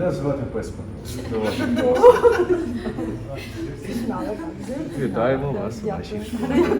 Мене звати Песпа. Вітаємо вас у нашій школі.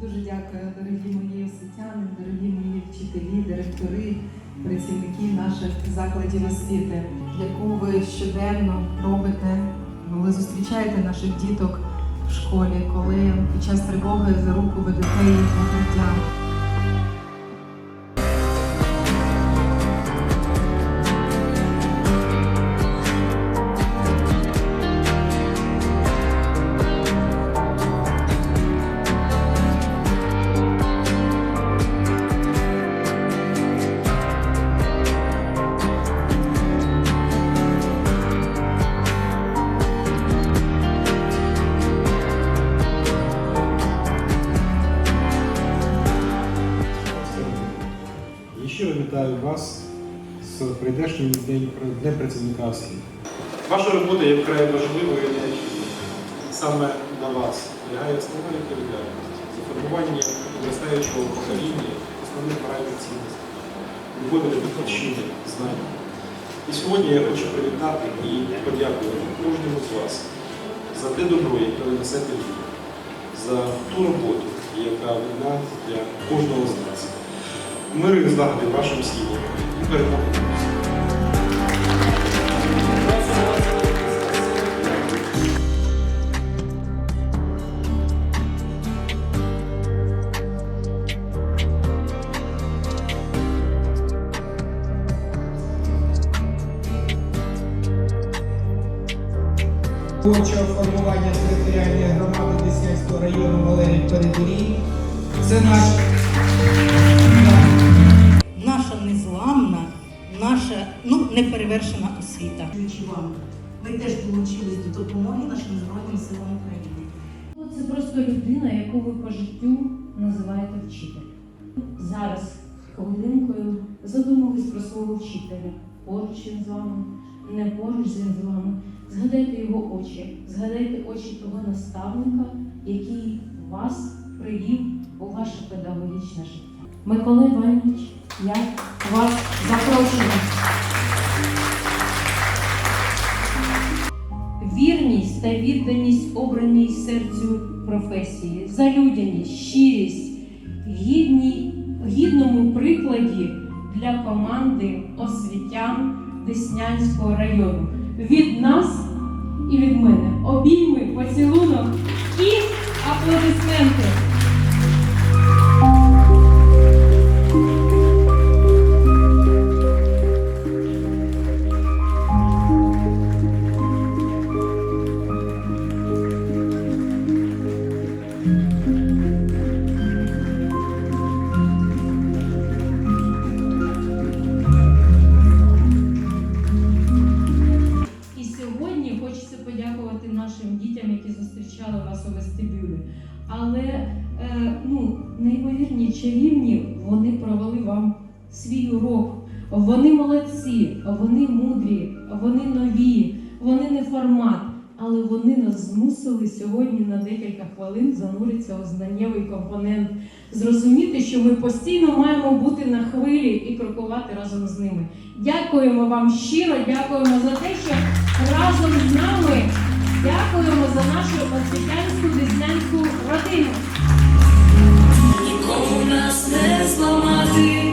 Дуже дякую, дорогі мої освітяни, дорогі мої вчителі, директори, працівники наших закладів освіти, яку ви щоденно робите. коли зустрічаєте наших діток в школі, коли під час тривоги за руку ведете їх в укриття. Вітаю вас з прийдешнім днем, працівника освіти. Ваша робота є вкрай важливою необхідною. Саме на вас лягає основна відповідальність за формування підростаючого покоління основних моральних цінностей, любові до батьківщини, знань. І сьогодні я хочу привітати і подякувати кожному з вас за те добро, яке ви несете життя, за ту роботу, яка вона для кожного з нас. Мир і злагоди вашим сім'ям і перемоги. творчого формування територіальної громади Деснянського району Валерій Передурій. Це наш незламна, наша ну неперевершена освіта. Вам, ми теж долучились до допомоги нашим Збройним силам України. Це просто людина, яку ви по життю називаєте вчителем. Зараз хвилинкою задумались про свого вчителя. Поруч він з вами, не поруч він з вами. Згадайте його очі, згадайте очі того наставника, який вас привів у ваше педагогічне життя. Микола Іванович, я вас запрошую. Вірність та відданість обраній серцю професії, залюдяність, щирість, гідні, гідному прикладі для команди освітян Деснянського району. Від нас і від мене. Обійми, поцілунок і аплодисменти. Зустрічали вас у вестибюлі. Але е, ну, неймовірні чарівні, вони провели вам свій урок. Вони молодці, вони мудрі, вони нові, вони не формат, але вони нас змусили сьогодні на декілька хвилин зануритися у знаннєвий компонент, зрозуміти, що ми постійно маємо бути на хвилі і крокувати разом з ними. Дякуємо вам щиро, дякуємо за те, що разом з нами дякуємо за нашу освітянську деснянську родину. Нікому нас не зламати,